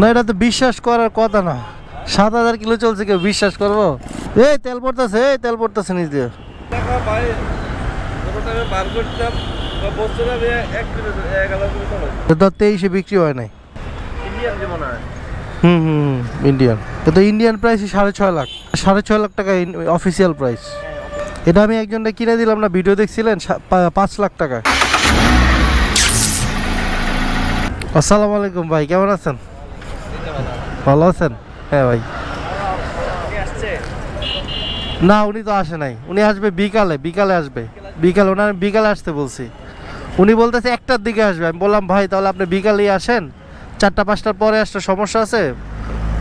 না এটা তো বিশ্বাস করার কথা না। সাত হাজার কিলো চলছে কেউ বিশ্বাস করব? এই তেল পড়তেছে এই তেল পড়তেছে নিচ দিয়ে। এটা তেইশে বিক্রি হয় নাই। হুম হুম হুম ইন্ডিয়ান এটা ইন্ডিয়ান প্রাইস সাড়ে ছয় লাখ সাড়ে ছয় লাখ টাকা অফিসিয়াল প্রাইস এটা আমি একজনটা কিনে দিলাম না ভিডিও দেখছিলেন পাঁচ লাখ টাকা আসসালামু আলাইকুম ভাই, কেমন আছেন? ভালো আছেন? হ্যাঁ ভাই। না, উনি তো আসে নাই। উনি আসবে বিকালে বিকালে আসবে। বিকালে, ওনার বিকালে আসতে বলছি। উনি বলতেছে একটার দিকে আসবে। আমি বললাম, ভাই, তাহলে আপনি বিকালেই আসেন। চারটা, পাঁচটার পরে আসতে সমস্যা আছে?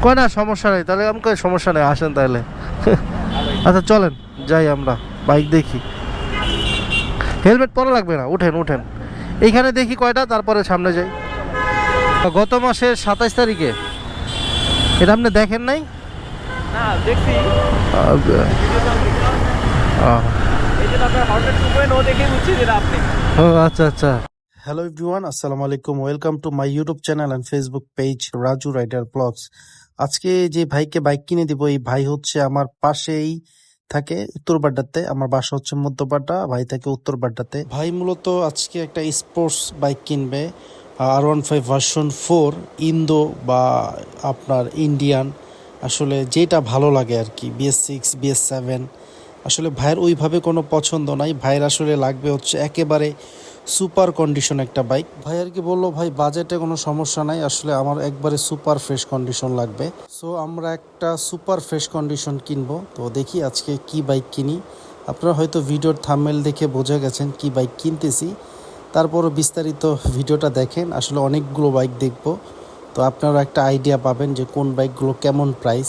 কয়, না, সমস্যা নেই। তাহলে আমি কই, সমস্যা নেই, আসেন তাহলে। আচ্ছা চলেন, যাই আমরা। বাইক দেখি। হেলমেট পরা লাগবে না। উঠেন উঠেন। এইখানে দেখি কয়টা, তারপরে সামনে যাই। গত মাসের সাতাইশ তারিখে। এটা আপনি দেখেন নাই? আপনি। ও আচ্ছা আচ্ছা। হ্যালো এভরিওয়ান আসসালামু আলাইকুম। Welcome to my YouTube channel and Facebook page Raju rider vlogs আজকে যে ভাইকে বাইক কিনে দিব এই ভাই হচ্ছে আমার পাশেই থাকে উত্তরবাড্ডাতে আমার বাসা হচ্ছে মধ্যপাড্ডা ভাই থাকে উত্তরবাড্ডাতে ভাই মূলত আজকে একটা স্পোর্টস বাইক কিনবে। R one five version four Indo বা আপনার ইন্ডিয়ান আসলে যেটা ভালো লাগে আর কি বিএস সিক্স বিএস সেভেন আসলে ভাইয়ের ওইভাবে কোনো পছন্দ নাই। ভাইয়ের আসলে লাগবে হচ্ছে একেবারে সুপার কন্ডিশন একটা বাইক ভাই আর কি বলল, ভাই বাজেটে কোনো সমস্যা নাই, আসলে আমার একবারে সুপার ফ্রেশ কন্ডিশন লাগবে। সো আমরা একটা সুপার ফ্রেশ কন্ডিশন কিনবো। তো দেখি আজকে কি বাইক কিনি। আপনারা হয়তো ভিডিওর থাম্বেল দেখে বোঝা গেছেন কি বাইক কিনতেছি। তারপরও বিস্তারিত ভিডিওটা দেখেন। আসলে অনেকগুলো বাইক দেখব। তো আপনারা একটা আইডিয়া পাবেন যে কোন বাইকগুলো কেমন প্রাইস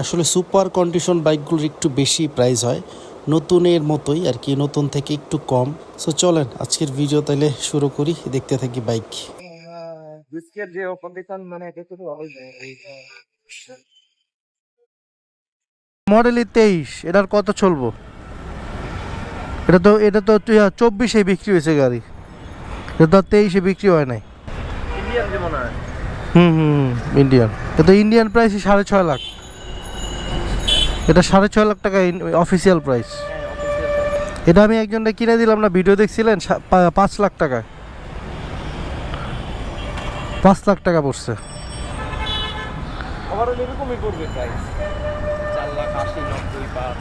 আসলে সুপার কন্ডিশন বাইকগুলোর একটু বেশি প্রাইস হয়। নতুনের মতোই আর কি নতুন থেকে একটু কম। সো চলেন আজকের ভিডিও তাহলে শুরু করি। দেখতে থাকি বাইক কন্ডিশন মানে তেইশ এটার কত চলবো? এটা তো এটা তো চব্বিশে বিক্রি হয়েছে গাড়ি। তো তেইশে বিক্রি হয় নাই। ইন্ডিয়ান হুম হুম ইন্ডিয়ান এটা ইন্ডিয়ান প্রাইস সাড়ে ছয় লাখ। এটা সাড়ে ছয় লাখ টাকা অফিসিয়াল প্রাইস এটা আমি একজনটা কিনে দিলাম না ভিডিও দেখছিলেন? পাঁচ লাখ টাকা পাঁচ লাখ টাকা পড়ছে আমার এরকমই পড়বে প্রাইস চার লাখ আশি নব্বই পাঁচ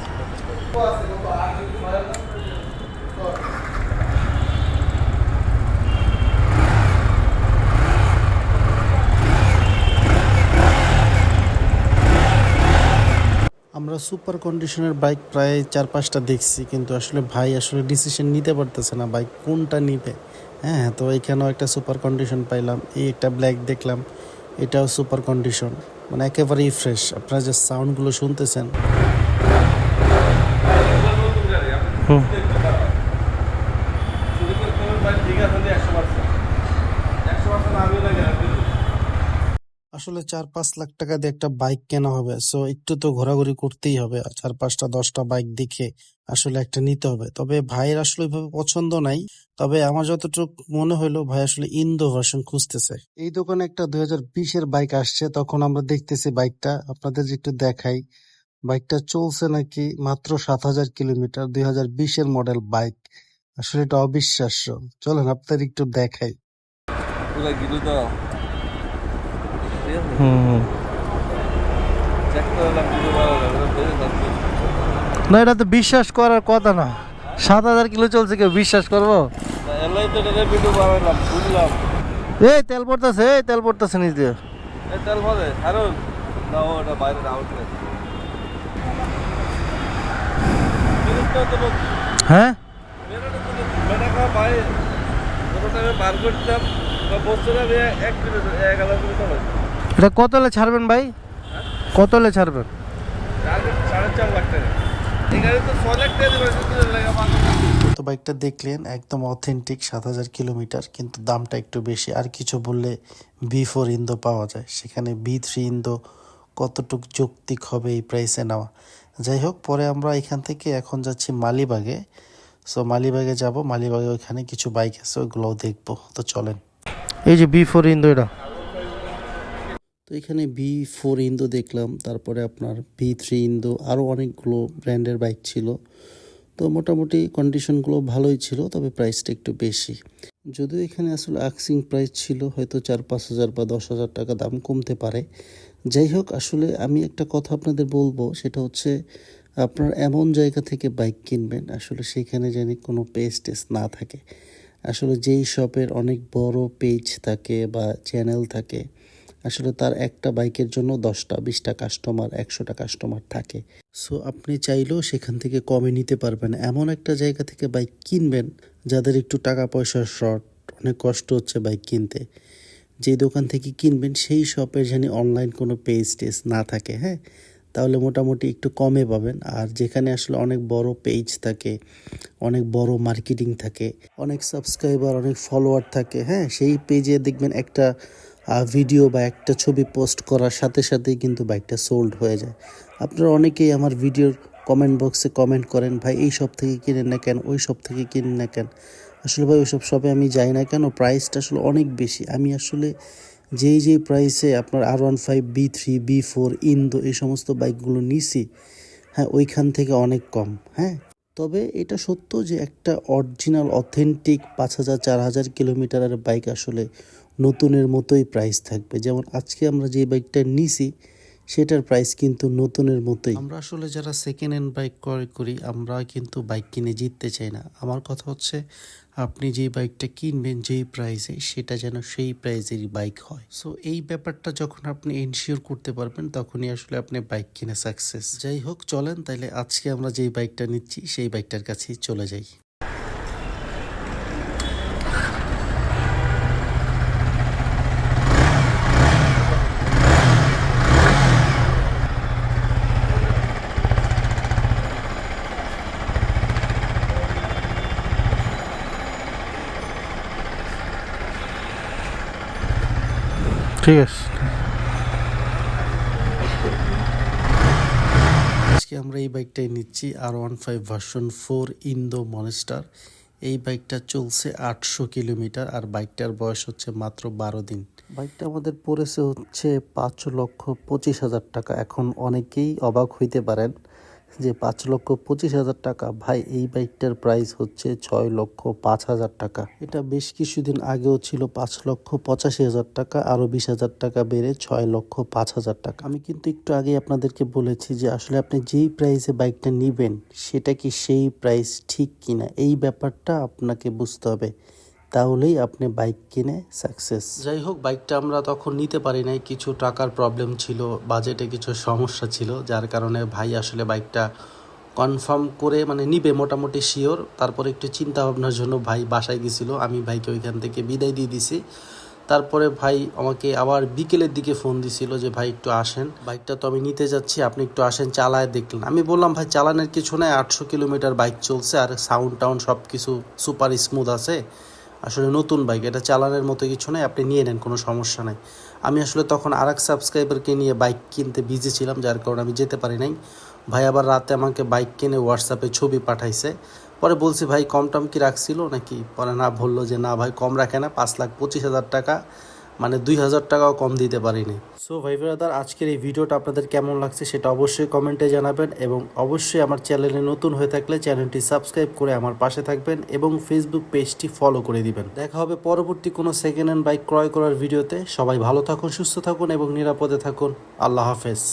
আমরা সুপার কন্ডিশনের বাইক প্রায় চার পাঁচটা দেখছি, কিন্তু আসলে ভাই আসলে ডিসিশন নিতে পারতেছে না বাইক কোনটা নিবে। হ্যাঁ তো এখানেও একটা সুপার কন্ডিশন পাইলাম, এই একটা ব্ল্যাক দেখলাম, এটাও সুপার কন্ডিশন মানে একেবারেই ফ্রেশ আপনারা যে সাউন্ডগুলো শুনতেছেন। হুম। আসলে চার পাঁচ লাখ টাকা দিয়ে একটা বাইক কেনা হবে। সো একটু তো ঘোরাঘুরি করতেই হবে। চার পাঁচটা দশটা বাইক দেখে আসলে একটা নিতে হবে। তবে ভাইয়ের আসলে ওইভাবে পছন্দ নাই। তবে আমার যতটুকু মনে হলো ভাই আসলে ইন্দো ভার্সন খুঁজতেছে। এই দোকানে একটা দুই হাজার বিশের বাইক আসছে। তখন আমরা দেখতেছি বাইকটা। আপনাদের একটু দেখাই, বাইকটা চলছে নাকি মাত্র সাত হাজার কিলোমিটার, দুই হাজার বিশের মডেল বাইক। আসলে এটা অবিশ্বাস্য। চলেন আপনাদের একটু দেখাই। না এটা তো বিশ্বাস করার কথা না। সাত হাজার কিলো চলছে কেউ বিশ্বাস করব? এই তেল পড়তেছে এই তেল পড়তেছে নিচ দিয়ে। তেল না ওটা বাইরে হ্যাঁ বার করতাম বছরে এক কিলো এক হাজার এটা কত হলে ছাড়বেন ভাই? কত হলে ছাড়বেন? তো বাইকটা দেখলেন একদম অথেন্টিক সাত হাজার কিলোমিটার কিন্তু দামটা একটু বেশি। আর কিছু বললে বি ফোর ইন্দো পাওয়া যায়। সেখানে বি থ্রি ইন্দো কতটুক যৌক্তিক হবে এই প্রাইসে নেওয়া। যাই হোক পরে আমরা এখান থেকে এখন যাচ্ছি মালিবাগে। সো মালিবাগে যাব মালিবাগে ওইখানে কিছু বাইক আছে ওইগুলোও দেখব। তো চলেন। এই যে বি ফোর ইন্দো এটা। তো এখানে বি ফোর ইন্দো দেখলাম, তারপরে আপনার বি থ্রি ইন্দো আরও অনেকগুলো ব্র্যান্ডের বাইক ছিল। তো মোটামুটি কন্ডিশনগুলো ভালোই ছিল, তবে প্রাইসটা একটু বেশি। যদিও এখানে আসলে আক্সিং প্রাইস ছিল, হয়তো চার পাঁচ হাজার বা দশ হাজার টাকা দাম কমতে পারে। যাই হোক, আসলে আমি একটা কথা আপনাদের বলব, সেটা হচ্ছে আপনার এমন জায়গা থেকে বাইক কিনবেন, আসলে সেখানে যেন কোনো পেজ টেস না থাকে। আসলে যেই শপের অনেক বড় পেজ থাকে বা চ্যানেল থাকে আসলে তার একটা বাইকের জন্য দশটা, বিশটা কাস্টমার একশোটা কাস্টমার থাকে। সো আপনি চাইলেও সেখান থেকে কমে নিতে পারবেন। এমন একটা জায়গা থেকে বাইক কিনবেন, যাদের একটু টাকা পয়সার শর্ট অনেক কষ্ট হচ্ছে বাইক কিনতে। যে দোকান থেকে কিনবেন, সেই শপের জানি অনলাইন কোনো পেজ টেজ না থাকে হ্যাঁ? তাহলে মোটামুটি একটু কমে পাবেন। আর যেখানে আসলে অনেক বড় পেজ থাকে, অনেক বড় মার্কেটিং থাকে, অনেক সাবস্ক্রাইবার অনেক ফলোয়ার থাকে হ্যাঁ? সেই পেজে দেখবেন একটা ভিডিও বা একটা ছবি পোস্ট করার সাথে সাথেই কিন্তু বাইকটা সোল্ড হয়ে যায়। আপনারা অনেকেই আমার ভিডিওর কমেন্ট বক্সে কমেন্ট করেন, ভাই, এই সব থেকে কিনেন না কেন? ওই সব থেকে কিনেন না কেন? আসলে ভাই, ওই সব শপে আমি যাই না কেন? প্রাইসটা আসলে অনেক বেশি। আমি আসলে যেই যেই প্রাইসে আপনার R one five B three B four Indo এই সমস্ত বাইকগুলো নিছি হ্যাঁ ওইখান থেকে অনেক কম হ্যাঁ? তবে এটা সত্য যে একটা অরিজিনাল অথেন্টিক পাঁচ হাজার, চার হাজার কিলোমিটারের বাইক আসলে নতুনের মতোই প্রাইস থাকবে। যেমন আজকে আমরা যে বাইকটা নিছি, সেটার প্রাইস কিন্তু নতুনের মতোই। আমরা আসলে যারা সেকেন্ড হ্যান্ড বাইক ক্রয় করি, আমরা কিন্তু বাইক কিনে জিততে চাই না। আমার কথা হচ্ছে, আপনি যেই বাইকটা কিনবেন, যেই প্রাইসে সেটা যেন সেই প্রাইসেরই বাইক হয়। সো এই ব্যাপারটা যখন আপনি এনশিওর করতে পারবেন, তখনই আসলে আপনি বাইক কিনে সাকসেস যাই হোক, চলেন, তাইলে আজকে আমরা যেই বাইকটা নিচ্ছি, সেই বাইকটার কাছেই চলে যাই। ঠিক আছে। আজকে আমরা এই বাইকটাই নিচ্ছি R one five version four Indo monster এই বাইকটা চলছে আটশো কিলোমিটার আর বাইকটার বয়স হচ্ছে মাত্র বারো দিন। বাইকটা আমাদের পড়েছে হচ্ছে পাঁচ লক্ষ পঁচিশ হাজার টাকা। এখন অনেকেই অবাক হইতে পারেন যে পাঁচ লক্ষ পঁচিশ হাজার টাকা। ভাই, এই বাইকটার প্রাইস হচ্ছে ছয় লক্ষ পাঁচ হাজার টাকা। এটা বেশ কিছুদিন আগেও ছিল পাঁচ লক্ষ পঁচাশি হাজার টাকা, আরও বিশ হাজার টাকা বেড়ে ছয় লক্ষ পাঁচ হাজার টাকা। আমি কিন্তু একটু আগে আপনাদেরকে বলেছি যে আসলে আপনি যেই প্রাইসে বাইকটা নেবেন, সেটা কি সেই প্রাইস ঠিক কিনা? এই ব্যাপারটা আপনাকে বুঝতে হবে। তাহলেই আপনি বাইক কিনে সাকসেস যাই হোক বাইকটা আমরা তখন নিতে পারি নাই। কিছু টাকার প্রবলেম ছিল বাজেটে কিছু সমস্যা ছিল, যার কারণে ভাই আসলে বাইকটা কনফার্ম করে মানে নিবে মোটামুটি শিওর তারপরে একটু চিন্তা ভাবনার জন্য ভাই বাসায় গেছিল, আমি ভাইকে ওইখান থেকে বিদায় দিয়ে দিছি। তারপরে ভাই আমাকে আবার বিকেলের দিকে ফোন দিছিল যে, ভাই, একটু আসেন। বাইকটা তো আমি নিতে যাচ্ছি, আপনি একটু আসেন, চালায় দেখলেন। আমি বললাম, ভাই, চালানোর কিছু নাই, আটশো কিলোমিটার বাইক চলছে, আর সাউন্ড টাউন সব কিছু সুপার স্মুথ আছে। আসলে নতুন বাইক, এটা চালানোর মতো কিছু নাই, আপনি নিয়ে নেন, কোনো সমস্যা নাই। আমি আসলে তখন আর এক সাবস্ক্রাইবারকে নিয়ে বাইক কিনতে বিজি ছিলাম, যার কারণে আমি যেতে পারি নাই। ভাই আবার রাতে আমাকে বাইক কিনে হোয়াটসঅ্যাপে ছবি পাঠাইছে। পরে বলছি, ভাই কম টম কি রাখছিল? নাকি? পরে না বলল যে, না ভাই, কম রাখে না, পাঁচ লাখ পঁচিশ হাজার টাকা। মানে দুই হাজার টাকাও কম দিতে পারিনি। সো ভাই ব্রাদার, আজকের এই ভিডিওটা আপনাদের কেমন লাগছে সেটা অবশ্যই কমেন্টে জানাবেন এবং অবশ্যই আমার চ্যানেলে নতুন হয়ে থাকলে চ্যানেলটি সাবস্ক্রাইব করে আমার পাশে থাকবেন এবং ফেসবুক পেজটি ফলো করে দিবেন। দেখা হবে পরবর্তী কোনো সেকেন্ড হ্যান্ড বাইক ক্রয় করার ভিডিওতে। সবাই ভালো থাকুন, সুস্থ থাকুন এবং নিরাপদে থাকুন। আল্লাহ হাফেজ।